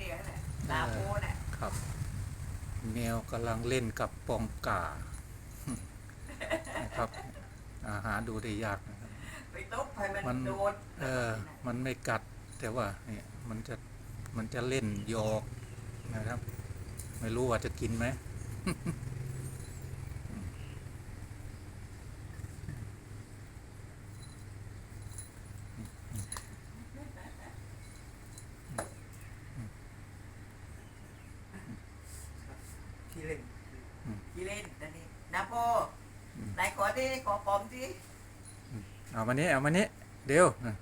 เดียวแหละลาโพน่ะครับ แมวกำลังเล่นกับปองก่านะครับอาหาดูได้ยากนะครับ ไปตบให้มันมันโดนเออ มันไม่กัดแต่ว่าเนี่ยมันจะมันจะเล่นหยอกนะครับ ไม่รู้ว่าจะกินไหม กี่เล่นนั่นนี่นาโพไหนขอดิขอปอมดิเอามานี้เอามานี้เร็วอะ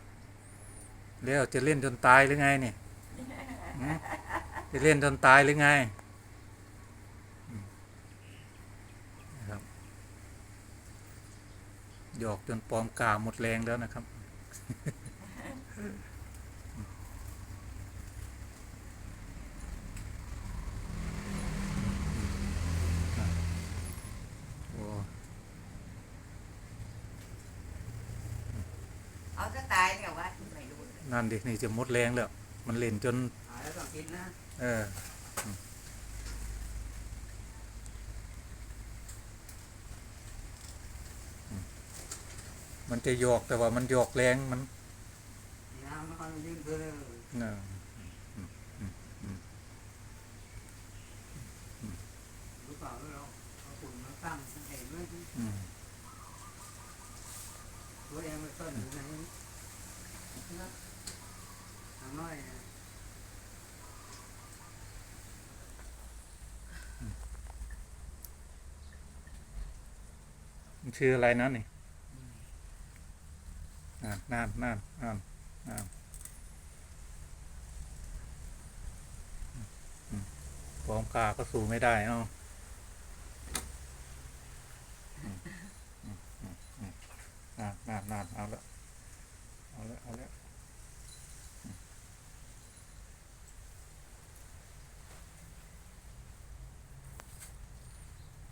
เร็วจะเล่นจนตายหรือไงเนี่ยหืมจะเล่นจนตายหรือไงอืมนะครับหยอกจนปลอมกาหมดแรงแล้วนะครับ เอาจะตายเนี่ยว่าไม่รู้นั่นดินี่จะหมดแรงแล้วมันเล่นจนหาแล้วต้องกินนะเอออืมอืมมันจะหยอกแต่ว่ามันหยอกแรงมันน้ำมันค่อยยืนเพื่อเลยเออรู้เปล่าเราเอาฝุ่นมาตั้งเห็นไหมอืม ตัวเองไม่ต้นอยู่ไหนทางน้อยมันชื่ออะไรนะนี่นั่นนั่นนั่นนั่นนั่นอืมกาก็สู้ไม่ได้เอ้าอืมอืมอืมอืม นั่นนั่นนั่นเอาละเอาละเอาละ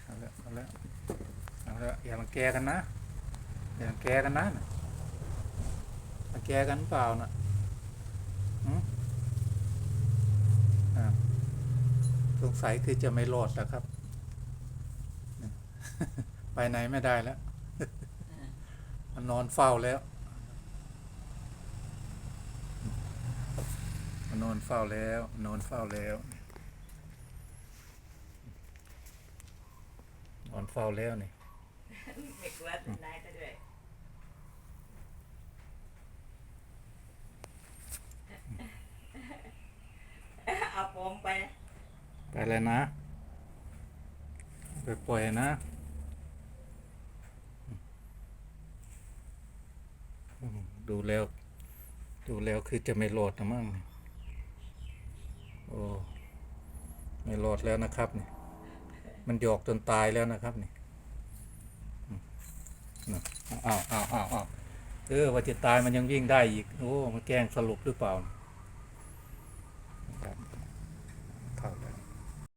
เอาละเอาละเอาละอย่ามาแกกันนะอย่ามาแกกันนะมาแกกันเปล่านะหืมอ่าสงสัยคือจะไม่รอดแล้วครับ ไปไหนไม่ได้แล้ว มันนอนเฝ้าแล้ว มันนอนเฝ้าแล้ว นอนเฝ้าแล้ว นอนเฝ้าแล้วนี่ไม่กลัวจะตายก็ด้วยเอาปอมไป ไปเลยนะ ไปปล่อยนะอืม ดูแล้ว ดูแล้วคือจะไม่รอดนะมั่งโอ้ไม่รอดแล้วนะครับนี่มันหยอกจนตายแล้วนะครับนี่ยอ้าวอ้าวอ้าวอ้าวเออว่าจะตายมันยังวิ่งได้อีก โอ้มาแกล้งสรุปหรือเปล่า